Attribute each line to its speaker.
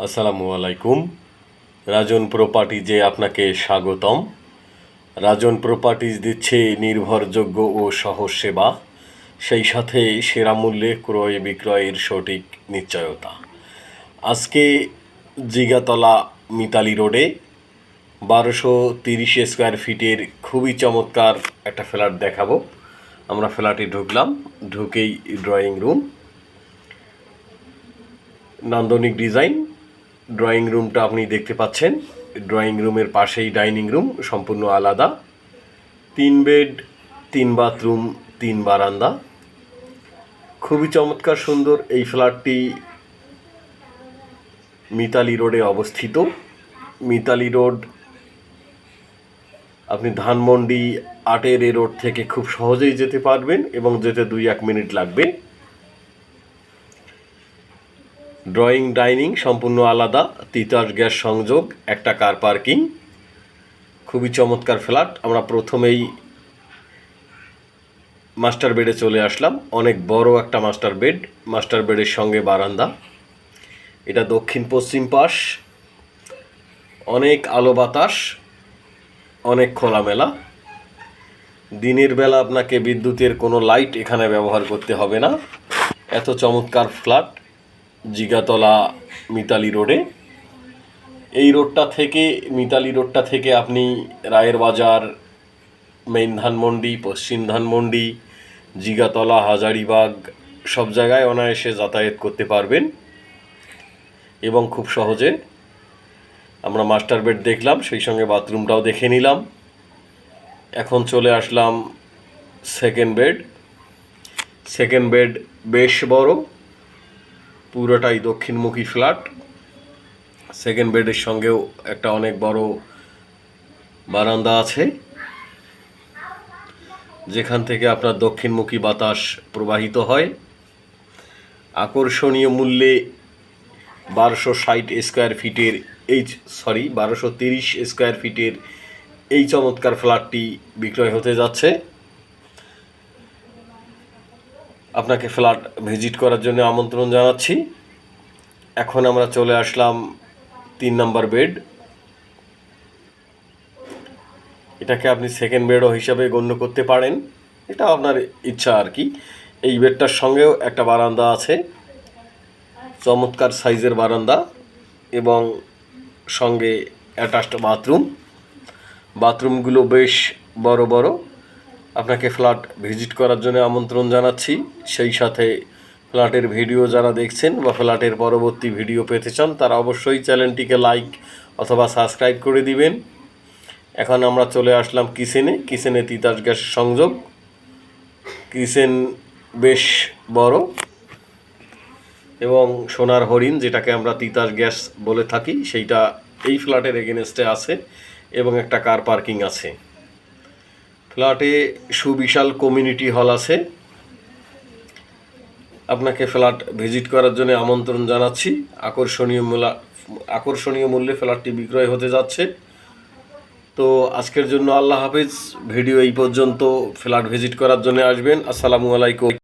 Speaker 1: আসসালামু আলাইকুম। রাজন প্রপার্টিজে আপনাকে স্বাগতম। রাজন প্রপার্টিজ দিচ্ছে নির্ভরযোগ্য ও সহজ সেবা, সেই সাথে সেরা মূল্যে ক্রয় বিক্রয়ের সঠিক নিশ্চয়তা। আজকে জিগাতলা মিতালি রোডে বারোশো তিরিশ স্কোয়ার ফিটের খুবই চমৎকার একটা ফ্ল্যাট দেখাবো। আমরা ফ্ল্যাটে ঢুকলাম, ঢুকেই ড্রয়িং রুম নান্দনিক ডিজাইন ড্রয়িং রুমটা আপনি দেখতে পাচ্ছেন। ড্রয়িং রুমের পাশেই ডাইনিং রুম সম্পূর্ণ আলাদা। তিন বেড তিন বাথরুম তিন বারান্দা। খুবই চমৎকার সুন্দর এই ফ্ল্যাটটি মিতালি রোডে অবস্থিত। মিতালি রোড, আপনি ধানমন্ডি আটের এ রোড থেকে খুব সহজেই যেতে পারবেন এবং যেতে দুই এক মিনিট লাগবে। ড্রয়িং ডাইনিং সম্পূর্ণ আলাদা, তিতাস গ্যাস সংযোগ, একটা কার পার্কিং খুবই চমৎকার ফ্ল্যাট আমরা প্রথমেই মাস্টার বেডে চলে আসলাম। অনেক বড় একটা মাস্টার বেড মাস্টার বেডের সঙ্গে বারান্দা। এটা দক্ষিণ পশ্চিম পাশ। অনেক আলো বাতাস, অনেক খোলামেলা। দিনের বেলা আপনাকে বিদ্যুতের কোনো লাইট এখানে ব্যবহার করতে হবে না। এত চমৎকার ফ্ল্যাট জিগাতলা মিতালি রোডে। এই রোডটা থেকে, মিতালি রোডটা থেকে আপনি রায়ের বাজার, মেইন ধানমন্ডি, পশ্চিম ধানমন্ডি, জিগাতলা, হাজারিবাগ, সব জায়গায় অনায়াসে যাতায়াত করতে পারবেন। এবং খুব সহজে আমরা মাস্টার বেড দেখলাম, সেই সঙ্গে বাথরুমটাও দেখে নিলাম। এখন চলে আসলাম সেকেন্ড বেড সেকেন্ড বেড বেশ বড়। পুরোটাই দক্ষিণমুখী ফ্ল্যাট। সেকেন্ড বেডের সঙ্গেও একটা অনেক বড় বারান্দা আছে। যেখান থেকে আপনার দক্ষিণমুখী বাতাস প্রবাহিত হয়। আকর্ষণীয় মূল্যে বারোশো ষাট স্কোয়ার ফিটের এই সরি বারোশো তিরিশ স্কোয়ার ফিটের এই চমৎকার ফ্ল্যাটটি বিক্রয় হতে যাচ্ছে। আপনাকে ফ্ল্যাট ভিজিট করার জন্য আমন্ত্রণ জানাচ্ছি। এখন আমরা চলে আসলাম তিন নম্বর বেড। এটাকে আপনি সেকেন্ড বেডও হিসাবে গণ্য করতে পারেন। এটা আপনার ইচ্ছা আর কি। এই বেডটার সঙ্গেও একটা বারান্দা আছে। চমৎকার সাইজের বারান্দা এবং সঙ্গে অ্যাটাচড বাথরুম বাথরুমগুলো বেশ বড় বড়। আপনাকে ফ্ল্যাট ভিজিট করার জন্য আমন্ত্রণ জানাচ্ছি। সেই সাথে ফ্ল্যাটের ভিডিও যারা দেখছেন বা ফ্ল্যাটের পরবর্তী ভিডিও পেতে চান, তারা অবশ্যই চ্যানেলটিকে লাইক অথবা সাবস্ক্রাইব করে দিবেন। এখন আমরা চলে আসলাম কিচেনে। কিচেনে তিতাস গ্যাসের সংযোগ। কিচেন বেশ বড় এবং সোনার হরিণ, যেটাকে আমরা তিতাস গ্যাস বলে থাকি, সেইটা এই ফ্ল্যাটের এগেনস্টে আছে এবং একটা কার পার্কিং আছে। ফ্ল্যাটে সুবিশাল কমিউনিটি হল আছে। আপনাকে ফ্ল্যাট ভিজিট করার জন্য আমন্ত্রণ জানাচ্ছি। আকর্ষণীয় মূলা, আকর্ষণীয় মূল্যে ফ্ল্যাটটি বিক্রয় হতে যাচ্ছে। তো আজকের জন্য আল্লাহ হাফিজ। ভিডিও এই পর্যন্ত ফ্ল্যাট ভিজিট করার জন্য আসবেন। আসসালামু আলাইকুম।